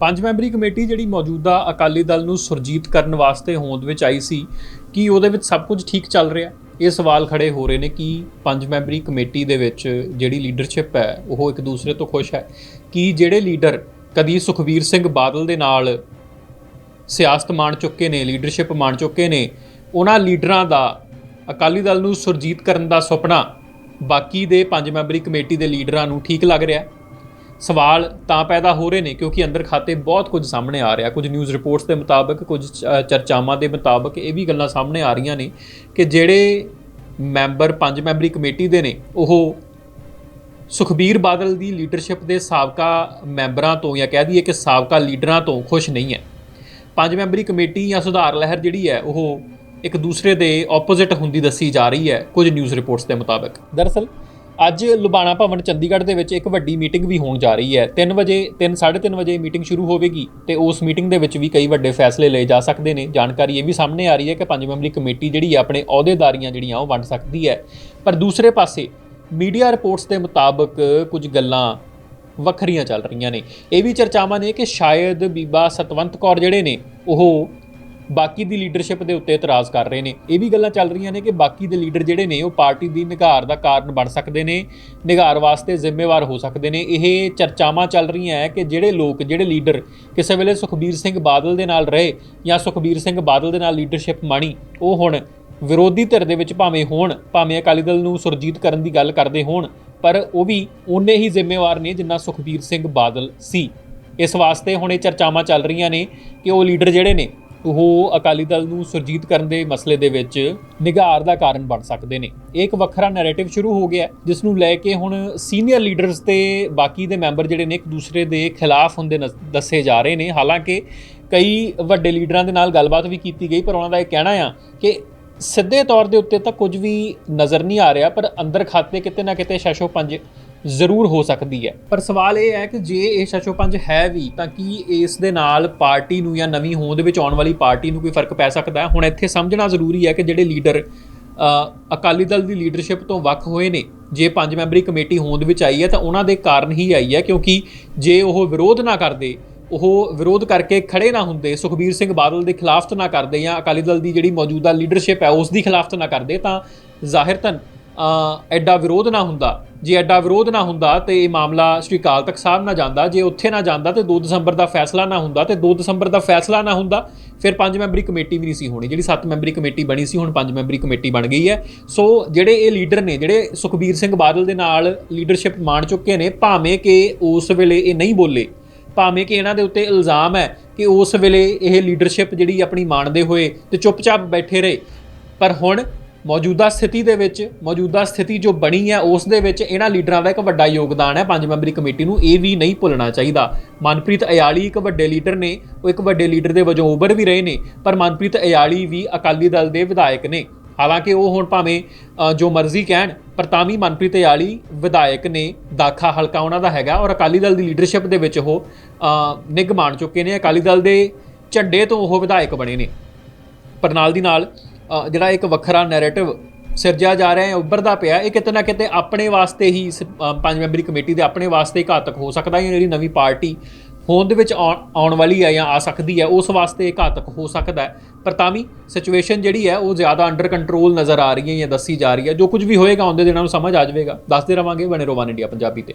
ਪੰਜ memory committee ਜਿਹੜੀ ਮੌਜੂਦਾ ਅਕਾਲੀ ਦਲ ਨੂੰ ਸੁਰਜੀਤ ਕਰਨ ਵਾਸਤੇ ਹੋਂਦ ਵਿੱਚ ਆਈ ਸੀ, ਕਿ ਉਹਦੇ ਵਿੱਚ ਸਭ ਕੁਝ ਠੀਕ ਚੱਲ ਰਿਹਾ? ਇਹ ਸਵਾਲ ਖੜੇ ਹੋ ਰਹੇ ਨੇ ਕਿ ਪੰਜ ਮੈਂਬਰੀ ਕਮੇਟੀ ਦੇ ਵਿੱਚ ਜਿਹੜੀ ਲੀਡਰਸ਼ਿਪ ਹੈ, ਉਹ ਇੱਕ ਦੂਸਰੇ ਤੋਂ ਖੁਸ਼ ਹੈ? ਕਿ ਜਿਹੜੇ ਲੀਡਰ ਕਦੀ ਸੁਖਵੀਰ ਸਿੰਘ ਬਾਦਲ ਦੇ ਨਾਲ ਸਿਆਸਤ ਮਾਣ ਚੁੱਕੇ ਨੇ ਲੀਡਰਸ਼ਿਪ ਮਾਣ ਚੁੱਕੇ ਨੇ, ਉਹਨਾਂ ਲੀਡਰਾਂ ਦਾ, ਅਕਾਲੀ ਦਲ ਨੂੰ ਸੁਰਜੀਤ ਕਰਨ ਦਾ ਸੁਪਨਾ ਬਾਕੀ ਦੇ ਪੰਜ ਮੈਂਬਰੀ ਕਮੇਟੀ ਦੇ ਲੀਡਰਾਂ ਨੂੰ ਠੀਕ ਲੱਗ ਰਿਹਾ? ਹੈ ਸਵਾਲ ਤਾਂ ਪੈਦਾ ਹੋ ਰਹੇ ਨੇ ਕਿਉਂਕਿ ਅੰਦਰ ਖਾਤੇ ਬਹੁਤ ਕੁਝ ਸਾਹਮਣੇ ਆ ਰਿਹਾ। ਕੁਝ ਨਿਊਜ਼ ਰਿਪੋਰਟਸ ਦੇ ਮੁਤਾਬਕ, ਕੁਝ ਚਰਚਾਵਾਂ ਦੇ ਮੁਤਾਬਕ ਇਹ ਵੀ ਗੱਲਾਂ ਸਾਹਮਣੇ ਆ ਰਹੀਆਂ ਨੇ ਕਿ ਜਿਹੜੇ ਮੈਂਬਰ, ਪੰਜ ਮੈਂਬਰੀ ਕਮੇਟੀ ਦੇ ਨੇ, ਉਹ ਸੁਖਬੀਰ ਬਾਦਲ ਦੀ ਲੀਡਰਸ਼ਿਪ ਦੇ ਸਾਬਕਾ ਮੈਂਬਰਾਂ ਤੋਂ ਜਾਂ ਕਹਿ ਦਈਏ ਕਿ ਸਾਬਕਾ ਲੀਡਰਾਂ ਤੋਂ ਖੁਸ਼ ਨਹੀਂ ਹੈ। ਪੰਜ ਮੈਂਬਰੀ ਕਮੇਟੀ ਜਾਂ ਸੁਧਾਰ ਲਹਿਰ ਜਿਹੜੀ ਹੈ, ਉਹ ਇੱਕ ਦੂਸਰੇ ਦੇ ਆਪੋਜ਼ਿਟ ਹੁੰਦੀ ਦੱਸੀ ਜਾ ਰਹੀ ਹੈ, ਕੁਝ ਨਿਊਜ਼ ਰਿਪੋਰਟਸ ਦੇ ਮੁਤਾਬਕ। ਦਰਅਸਲ ਅੱਜ ਲੁਬਾਣਾ ਭਵਨ ਚੰਡੀਗੜ੍ਹ ਦੇ ਵਿੱਚ ਇੱਕ ਵੱਡੀ ਮੀਟਿੰਗ ਵੀ ਹੋਣ ਜਾ ਰਹੀ ਹੈ। 3 ਵਜੇ 3:30 ਵਜੇ ਮੀਟਿੰਗ ਸ਼ੁਰੂ ਹੋਵੇਗੀ ਤੇ ਉਸ ਮੀਟਿੰਗ ਦੇ ਵਿੱਚ ਵੀ ਕਈ ਵੱਡੇ ਫੈਸਲੇ ਲਏ ਜਾ ਸਕਦੇ ਨੇ। ਜਾਣਕਾਰੀ ਇਹ ਵੀ ਸਾਹਮਣੇ ਆ ਰਹੀ ਹੈ ਕਿ ਪੰਜ ਮੈਂਬਰੀ ਕਮੇਟੀ ਜਿਹੜੀ ਹੈ ਆਪਣੇ ਅਹੁਦੇਦਾਰੀਆਂ ਜਿਹੜੀਆਂ ਉਹ ਵੰਡ ਸਕਦੀ ਹੈ। ਪਰ ਦੂਸਰੇ ਪਾਸੇ ਮੀਡੀਆ ਰਿਪੋਰਟਸ ਦੇ ਮੁਤਾਬਕ ਕੁਝ ਗੱਲਾਂ ਵੱਖਰੀਆਂ ਚੱਲ ਰਹੀਆਂ ਨੇ। ਇਹ ਵੀ ਚਰਚਾਵਾਂ ਨੇ ਕਿ ਸ਼ਾਇਦ ਬੀਬਾ ਸਤਵੰਤ ਕੌਰ ਜਿਹੜੇ ਨੇ, ਉਹ ਬਾਕੀ ਦੀ ਲੀਡਰਸ਼ਿਪ ਦੇ ਉੱਤੇ ਇਤਰਾਜ਼ ਕਰ ਰਹੇ ਨੇ। ਇਹ ਵੀ ਗੱਲਾਂ ਚੱਲ ਰਹੀਆਂ ਨੇ ਕਿ ਬਾਕੀ ਦੇ ਲੀਡਰ ਜਿਹੜੇ ਨੇ, ਉਹ ਪਾਰਟੀ ਦੀ ਨਿਗਾਰ ਦਾ ਕਾਰਨ ਬਣ ਸਕਦੇ ਨੇ ਨਿਗਾਰ ਵਾਸਤੇ ਜ਼ਿੰਮੇਵਾਰ ਹੋ ਸਕਦੇ ਨੇ। ਇਹ ਚਰਚਾਵਾਂ ਚੱਲ ਰਹੀਆਂ ਹੈ ਕਿ ਜਿਹੜੇ ਲੋਕ, ਜਿਹੜੇ ਲੀਡਰ ਕਿਸੇ ਵੇਲੇ ਸੁਖਬੀਰ ਸਿੰਘ ਬਾਦਲ ਦੇ ਨਾਲ ਰਹੇ ਜਾਂ ਸੁਖਬੀਰ ਸਿੰਘ ਬਾਦਲ ਦੇ ਨਾਲ ਲੀਡਰਸ਼ਿਪ ਮਾਣੀ, ਉਹ ਹੁਣ ਵਿਰੋਧੀ ਧਿਰ ਦੇ ਵਿੱਚ ਭਾਵੇਂ ਹੋਣ, ਭਾਵੇਂ ਅਕਾਲੀ ਦਲ ਨੂੰ ਸੁਰਜੀਤ ਕਰਨ ਦੀ ਗੱਲ ਕਰਦੇ ਹੋਣ, ਪਰ ਉਹ ਵੀ ਉਨੇ ਹੀ ਜ਼ਿੰਮੇਵਾਰ ਨੇ ਜਿੰਨਾ ਸੁਖਬੀਰ ਸਿੰਘ ਬਾਦਲ ਸੀ। ਇਸ ਵਾਸਤੇ ਹੁਣ ਇਹ ਚਰਚਾਵਾਂ ਚੱਲ ਰਹੀਆਂ ਨੇ ਕਿ ਉਹ ਲੀਡਰ ਜਿਹੜੇ ਨੇ ਉਹ ਅਕਾਲੀ ਦਲ ਨੂੰ ਸੁਰਜੀਤ ਕਰਨ ਦੇ ਮਸਲੇ ਦੇ ਵਿੱਚ ਨਿਗਾਰ ਦਾ ਕਾਰਨ ਬਣ ਸਕਦੇ ਨੇ। ਇਹ ਇੱਕ ਵੱਖਰਾ ਨੈਰੇਟਿਵ ਸ਼ੁਰੂ ਹੋ ਗਿਆ ਜਿਸ ਨੂੰ ਲੈ ਕੇ ਹੁਣ ਸੀਨੀਅਰ ਲੀਡਰਸ ਤੇ ਬਾਕੀ ਦੇ ਮੈਂਬਰ ਜਿਹੜੇ ਨੇ ਇੱਕ ਦੂਸਰੇ ਦੇ ਖਿਲਾਫ ਹੁੰਦੇ ਨਜ਼- ਦੱਸੇ ਜਾ ਰਹੇ ਨੇ। ਹਾਲਾਂਕਿ ਕਈ ਵੱਡੇ ਲੀਡਰਾਂ ਦੇ ਨਾਲ ਗੱਲਬਾਤ ਵੀ ਕੀਤੀ ਗਈ, ਪਰ ਉਹਨਾਂ ਦਾ ਇਹ ਕਹਿਣਾ ਆ ਕਿ ਸਿੱਧੇ ਤੌਰ ਦੇ ਉੱਤੇ ਤਾਂ ਕੁਝ ਵੀ ਨਜ਼ਰ ਨਹੀਂ ਆ ਰਿਹਾ, ਪਰ ਅੰਦਰ ਖਾਤੇ ਕਿਤੇ ਨਾ ਕਿਤੇ ਸ਼ਸ਼ੋ ਪੰਜ ਜ਼ਰੂਰ ਹੋ ਸਕਦੀ ਹੈ। ਪਰ ਸਵਾਲ ਇਹ ਹੈ ਕਿ ਜੇ ਇਹ ਸ਼ਸ਼ੋ ਪੰਜ ਹੈ ਵੀ ਤਾਂ ਕੀ ਇਸ ਦੇ ਨਾਲ ਪਾਰਟੀ ਨੂੰ ਜਾਂ ਨਵੀਂ ਹੋਂਦ ਵਿੱਚ ਆਉਣ ਵਾਲੀ ਪਾਰਟੀ ਨੂੰ ਕੋਈ ਫ਼ਰਕ ਪੈ ਸਕਦਾ ਹੈ? ਹੁਣ ਇੱਥੇ ਸਮਝਣਾ ਜ਼ਰੂਰੀ ਹੈ ਕਿ ਜਿਹੜੇ ਲੀਡਰ ਅਕਾਲੀ ਦਲ ਦੀ ਲੀਡਰਸ਼ਿਪ ਤੋਂ ਵੱਖ ਹੋਏ ਨੇ ਜੇ ਪੰਜ ਮੈਂਬਰੀ ਕਮੇਟੀ ਹੋਂਦ ਵਿੱਚ ਆਈ ਹੈ ਤਾਂ ਉਹਨਾਂ ਦੇ ਕਾਰਨ ਹੀ ਆਈ ਹੈ ਕਿਉਂਕਿ ਜੇ ਉਹ ਵਿਰੋਧ ਨਾ ਕਰਦੇ ਉਹ ਵਿਰੋਧ ਕਰਕੇ ਖੜੇ ਨਾ ਹੁੰਦੇ ਸੁਖਬੀਰ ਸਿੰਘ ਬਾਦਲ ਦੇ ਖਿਲਾਫ ਨਾ ਕਰਦੇ ਜਾਂ ਅਕਾਲੀ ਦਲ ਦੀ ਜਿਹੜੀ ਮੌਜੂਦਾ ਲੀਡਰਸ਼ਿਪ ਹੈ ਉਸ ਦੀ ਖਿਲਾਫ ਨਾ ਕਰਦੇ ਤਾਂ ਜ਼ਾਹਿਰਤਨ ਅ, ਐਡਾ ਵਿਰੋਧ ਨਾ ਹੁੰਦਾ। ਜੇ ਐਡਾ ਵਿਰੋਧ ਨਾ ਹੁੰਦਾ ਤੇ ਇਹ ਮਾਮਲਾ ਸ਼੍ਰੀ ਅਕਾਲ ਤਖਤ ਸਾਹਿਬ ਨਾ ਜਾਂਦਾ, ਜੇ ਉੱਥੇ ਨਾ ਜਾਂਦਾ ਤੇ 2 ਦਸੰਬਰ ਦਾ ਫੈਸਲਾ ਨਾ ਹੁੰਦਾ ਤੇ 2 ਦਸੰਬਰ ਦਾ ਫੈਸਲਾ ਨਾ ਹੁੰਦਾ, ਫਿਰ ਪੰਜ ਮੈਂਬਰੀ ਕਮੇਟੀ ਵੀ ਨਹੀਂ ਸੀ ਹੋਣੀ। ਜਿਹੜੀ ਸੱਤ ਮੈਂਬਰੀ ਕਮੇਟੀ ਬਣੀ ਸੀ, ਹੁਣ ਪੰਜ ਮੈਂਬਰੀ ਕਮੇਟੀ ਬਣ ਗਈ ਹੈ। ਸੋ ਜਿਹੜੇ ਇਹ ਲੀਡਰ ਨੇ, ਜਿਹੜੇ ਸੁਖਬੀਰ ਸਿੰਘ ਬਾਦਲ ਦੇ ਨਾਲ ਲੀਡਰਸ਼ਿਪ ਮਾਣ ਚੁੱਕੇ ਨੇ, ਭਾਵੇਂ ਕਿ ਉਸ ਵੇਲੇ ਇਹ ਨਹੀਂ ਬੋਲੇ, ਭਾਵੇਂ ਕਿ ਇਹਨਾਂ ਦੇ ਉੱਤੇ ਇਲਜ਼ਾਮ ਹੈ ਕਿ ਉਸ ਵੇਲੇ ਇਹ ਲੀਡਰਸ਼ਿਪ ਜਿਹੜੀ ਆਪਣੀ ਮਾਣਦੇ ਹੋਏ ਤੇ ਚੁੱਪਚਾਪ ਬੈਠੇ ਰਹੇ, ਪਰ ਹੁਣ ਮੌਜੂਦਾ ਸਥਿਤੀ ਦੇ ਵਿੱਚ ਮੌਜੂਦਾ ਸਥਿਤੀ ਜੋ ਬਣੀ ਹੈ ਉਸ ਦੇ ਵਿੱਚ ਇਹਨਾਂ ਲੀਡਰਾਂ ਦਾ ਇੱਕ ਵੱਡਾ ਯੋਗਦਾਨ ਹੈ। ਪੰਜ ਮੈਂਬਰੀ ਕਮੇਟੀ ਨੂੰ ਇਹ ਵੀ ਨਹੀਂ ਭੁੱਲਣਾ ਚਾਹੀਦਾ। ਮਨਪ੍ਰੀਤ ਅਯਾਲੀ ਇੱਕ ਵੱਡੇ ਲੀਡਰ ਨੇ ਉਹ ਇੱਕ ਵੱਡੇ ਲੀਡਰ ਦੇ ਵਜੋਂ ਉਭਰ ਵੀ ਰਹੇ ਨੇ ਪਰ ਮਨਪ੍ਰੀਤ ਅਯਾਲੀ ਵੀ ਅਕਾਲੀ ਦਲ ਦੇ ਵਿਧਾਇਕ ਨੇ। ਹਾਲਾਂਕਿ ਉਹ ਹੁਣ ਭਾਵੇਂ ਜੋ ਮਰਜ਼ੀ ਕਹਿਣ ਪਰ ਤਾਂ ਵੀ ਮਨਪ੍ਰੀਤ ਅਯਾਲੀ ਵਿਧਾਇਕ ਨੇ ਦਾਖਾ ਹਲਕਾ ਉਹਨਾਂ ਦਾ ਹੈਗਾ ਔਰ ਅਕਾਲੀ ਦਲ ਦੀ ਲੀਡਰਸ਼ਿਪ ਦੇ ਵਿੱਚ ਉਹ ਅ, ਨਿੱਘ ਮਾਣ ਚੁੱਕੇ ਨੇ। ਅਕਾਲੀ ਦਲ ਦੇ ਝੰਡੇ ਤੋਂ ਉਹ ਵਿਧਾਇਕ ਬਣੇ ਨੇ। ਪਰ ਨਾਲ ਦੀ ਨਾਲ ਜਿਹੜਾ ਇੱਕ ਵੱਖਰਾ ਨੈਰੇਟਿਵ ਸਿਰਜਿਆ ਜਾ ਰਿਹਾ ਹੈ ਉੱਭਰਦਾ ਪਿਆ ਇਹ ਕਿਤੇ ਨਾ ਕਿਤੇ ਆਪਣੇ ਵਾਸਤੇ ਹੀ ਇਸ, ਪੰਜ ਮੈਂਬਰੀ ਕਮੇਟੀ ਦੇ ਆਪਣੇ ਵਾਸਤੇ ਘਾਤਕ ਹੋ ਸਕਦਾ ਹੈ ਜਿਹੜੀ ਨਵੀਂ ਪਾਰਟੀ ਹੋਂਦ ਵਿੱਚ ਆਉਣ ਆਉਣ ਵਾਲੀ ਹੈ ਜਾਂ ਆ ਸਕਦੀ ਹੈ ਉਸ ਵਾਸਤੇ ਘਾਤਕ ਹੋ ਸਕਦਾ ਹੈ। ਪਰ ਤਾਂ ਵੀ ਸਿਚੁਏਸ਼ਨ ਜਿਹੜੀ ਹੈ ਉਹ ਜ਼ਿਆਦਾ ਅੰਡਰ ਕੰਟਰੋਲ ਨਜ਼ਰ ਆ ਰਹੀ ਹੈ ਜਾਂ ਦੱਸੀ ਜਾ ਰਹੀ ਹੈ। ਜੋ ਕੁਝ ਵੀ ਹੋਏਗਾ ਆਉਂਦੇ ਦਿਨਾਂ ਨੂੰ ਸਮਝ ਆ ਜਾਵੇਗਾ। ਦੱਸਦੇ ਰਵਾਂਗੇ ਬਣੇ ਰੋਵਾਨ ਇੰਡੀਆ ਪੰਜਾਬੀ ਤੇ।